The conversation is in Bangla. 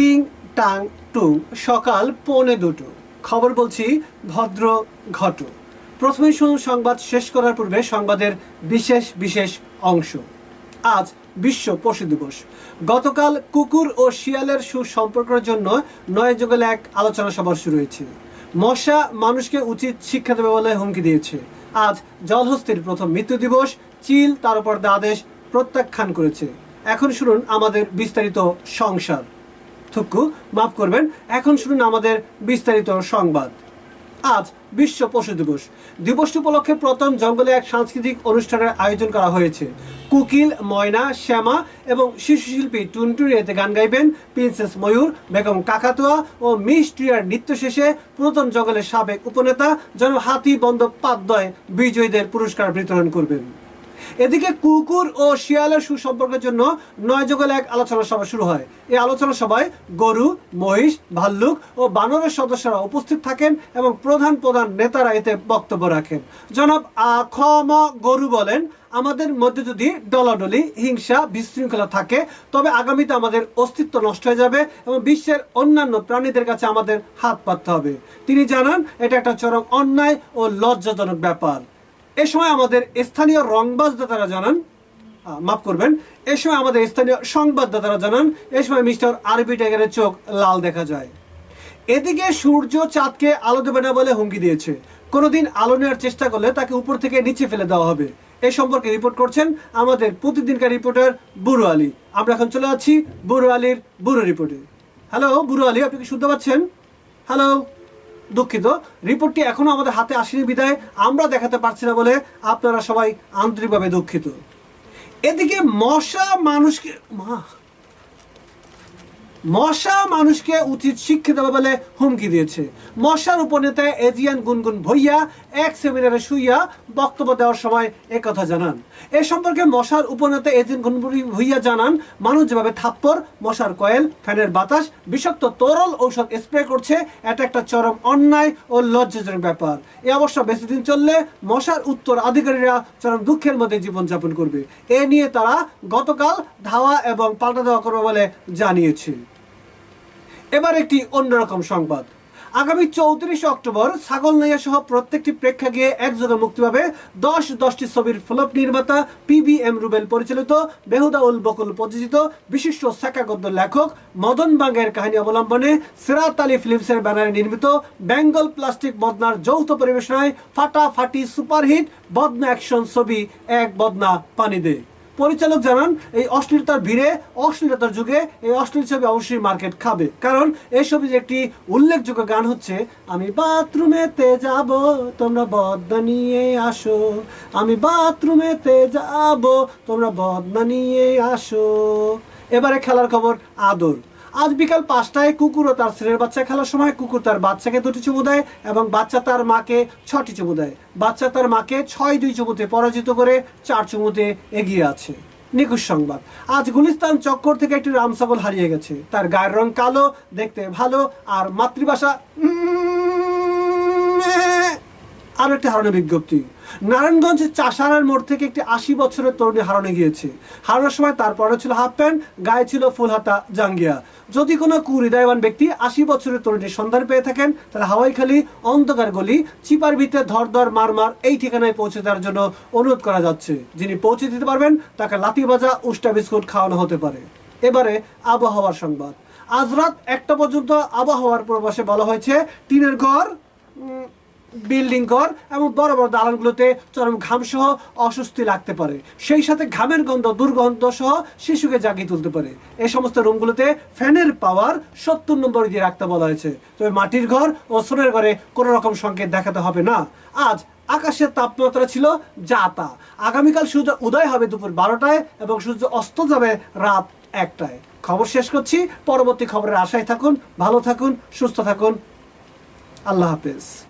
টিং টাং টুং সকাল পৌনে দুটো। খবর বলছি, ভদ্র ঘট প্রথমেই শুনুন সংবাদ, শেষ করার পূর্বে সংবাদের বিশেষ বিশেষ অংশ। আজ বিশ্ব পশু দিবস। গতকাল কুকুর ও শিয়ালের সুসম্পর্কের জন্য নয় যুগলে এক আলোচনা সভা শুরু হয়েছে। মশা মানুষকে উচিত শিক্ষা দেবে বলে হুমকি দিয়েছে। আজ জলহস্তির প্রথম মৃত্যু দিবস, চিল তার উপর আদেশ প্রত্যাখ্যান করেছে। এখন শুনুন আমাদের বিস্তারিত সংসার। থুক্কু মাফ করবেন। এখন শুনুন আমাদের বিস্তারিত সংবাদ। আজ বিশ্ব পশু দিবস। দিবসটি উপলক্ষে প্রথম জঙ্গলে এক সাংস্কৃতিক অনুষ্ঠানের আয়োজন করা হয়েছে। কুকিল, ময়না, শ্যামা এবং শিশু শিল্পী টুনটুনি এতে গান গাইবেন প্রিন্সেস ময়ূর, বেগম কাকাতুয়া ও মিস ট্রিয়ার নৃত্য শেষে পুরাতন জঙ্গলের সাবেক উপনেতা জন হাতি বন্দ্যোপাধ্যায় বিজয়ীদের পুরস্কার বিতরণ করবেন। এদিকে কুকুর ও শিয়ালের সুসম্পর্কের জন্য নয় যুগল এক আলোচনা সভা শুরু হয়। এই আলোচনা সভায় গরু, মহিষ, ভাল্লুক ও বানরের সদস্যরা উপস্থিত থাকেন এবং প্রধান প্রধান নেতারা এতে বক্তব্য রাখেন। জনাব আখম গরু বলেন, আমাদের মধ্যে যদি ডলাডলি, হিংসা, বিশৃঙ্খলা থাকে, তবে আগামীতে আমাদের অস্তিত্ব নষ্ট হয়ে যাবে এবং বিশ্বের অন্যান্য প্রাণীদের কাছে আমাদের হাত পাততে হবে। তিনি জানান, এটা একটা চরম অন্যায় ও লজ্জাজনক ব্যাপার। এ সময় আমাদের স্থানীয় রংবাজদাতারা জানান মাফ করবেন, এ সময় আমাদের স্থানীয় সংবাদদাতারা জানান, এ সময় মিস্টার আরবি টাইগারের চোখ লাল দেখা যায়। এদিকে সূর্য চাঁদকে আলো দেবে না বলে হুমকি দিয়েছে। কোনোদিন আলো নেওয়ার চেষ্টা করলে তাকে উপর থেকে নিচে ফেলে দেওয়া হবে। এ সম্পর্কে রিপোর্ট করছেন আমাদের প্রতিদিনকার রিপোর্টার বুড়ো আলী। আমরা এখন চলে যাচ্ছি বুড়ো আলীর বুড়ো রিপোর্টে। হ্যালো বুড়ো আলী, আপনি কি শুনতে পাচ্ছেন? হ্যালো। দুঃখিত। রিপোর্টটি এখনও আমাদের হাতে আসেনি বিদায়। আমরা দেখাতে পারছি না বলে আপনারা সবাই আন্তরিকভাবে দুঃখিত। এদিকে মশা মানুষকে মা মশা মানুষকে উচিত শিক্ষিত বলে হুমকি দিয়েছে। মশার উপনেতা এজিয়ান গুনগুন ভইয়া এক সেমিনারে শুইয়া বক্তব্য দেওয়ার সময় একথা জানান। এ সম্পর্কে মশার উপনেতা এজিয়ান গুনগুন ভইয়া জানান, মানুষ যেভাবে থাপ্পর, মশার কয়েল, ফ্যানের বাতাস, বিষাক্ত তরল ঔষধ স্প্রে করছে, এটা একটা চরম অন্যায় ও লজ্জাজনক ব্যাপার। এ অবশ্য বেশি দিন চললে মশার উত্তর আধিকারীরা চরম দুঃখের মধ্যে জীবনযাপন করবে। এ নিয়ে তারা গতকাল ধাওয়া এবং পাল্টা দেওয়া করবে বলে জানিয়েছে। এবার একটি অন্যরকম সংবাদ। আগামী চৌত্রিশে অক্টোবর ছাগল নাইয়া সহ প্রত্যেকটি প্রেক্ষাগৃহে একযোগে মুক্তি পাবে দশ দশটি ছবির ফ্লপ নির্মাতা পিবিএম রুবেল পরিচালিত, বেহুদা উল বকুল প্রযোজিত, বিশিষ্ট সাকা গদ্য লেখক মদন বাঙ্গের কাহিনী অবলম্বনে সিরাত আলী ফিল্মসের ব্যানারে নির্মিত বেঙ্গল প্লাস্টিক বদনার যৌথ পরিবেশনায় ফাটাফাটি সুপারহিট বদনা অ্যাকশন ছবি, এক বদনা পানি দে পরিচালক জানান, এই অশ্লীলতার ভিড়ে, অশ্লীলতার যুগে এই অশ্লীল ছবি অবশ্যই মার্কেট খাবে। কারণ এই ছবির একটি উল্লেখযোগ্য গান হচ্ছে, আমি বাথরুমেতে যাব, তোমরা বদনা নিয়ে আসো। আমি বাথরুমেতে যাব, তোমরা বদনা নিয়ে আসো। এবারে খেলার খবর আদর। আজ বিকাল পাঁচটায় কুকুর ও তার ছেলের বাচ্চা খেলার সময় কুকুর তার বাচ্চাকে দুটি চুমু দেয় এবং বাচ্চা তার মাকে ছটি চুমু দেয়। বাচ্চা তার মাকে ছয় দুই চুমুতে পরাজিত করে চার চুমুতে এগিয়ে আছে। নিকুশ সংবাদ। আজ গুলিস্তান চক্কর থেকে একটি রামসাবল হারিয়ে গেছে। তার গায়ের রং কালো, দেখতে ভালো আর মাতৃভাষা আরও একটি হারানো বিজ্ঞপ্তি। নারায়ণগঞ্জ চাষারার মোড় থেকে একটি আশি বছরের তরুণী হারানো গিয়েছে। হারানোর সময় তার পরে ছিল হাফ প্যান্ট গায়ে ছিল ফুল হাতা জাঙ্গিয়া। যদি কোনো কুহৃদয়বান ব্যক্তি আশি বছরের তরুণীর সন্ধান পেয়ে থাকেন, তাহলে হাওয়াইখালি অন্ধকার গলি, চিপার ভিতরে ধর ধর মার মার এই ঠিকানায় পৌঁছে দেওয়ার জন্য অনুরোধ করা যাচ্ছে। যিনি পৌঁছে দিতে পারবেন, তাকে লাতি ভাজা উষ্টা বিস্কুট খাওয়ানো হতে পারে। এবারে আবহাওয়ার সংবাদ। আজ রাত একটা পর্যন্ত আবহাওয়ার পূর্বাসে বলা হয়েছে, টিনের ঘর বিল্ডিং ঘর এবং বড় বড় দালানগুলোতে চরম ঘাম সহ অস্বস্তি লাগতে পারে। সেই সাথে ঘামের গন্ধ, দুর্গন্ধ সহ শিশুকে জাগিয়ে তুলতে পারে। এই সমস্ত রুমগুলোতে ফ্যানের পাওয়ার সত্তর নম্বর দিয়ে রাখতে বলা হয়েছে। তবে মাটির ঘর ও সোনের ঘরে কোনো রকম সংকেত দেখাতে হবে না। আজ আকাশের তাপমাত্রা ছিল যা তা আগামীকাল সূর্য উদয় হবে দুপুর বারোটায় এবং সূর্য অস্ত যাবে রাত একটায়। খবর শেষ করছি। পরবর্তী খবরের আশায় থাকুন, ভালো থাকুন, সুস্থ থাকুন। আল্লাহ হাফেজ।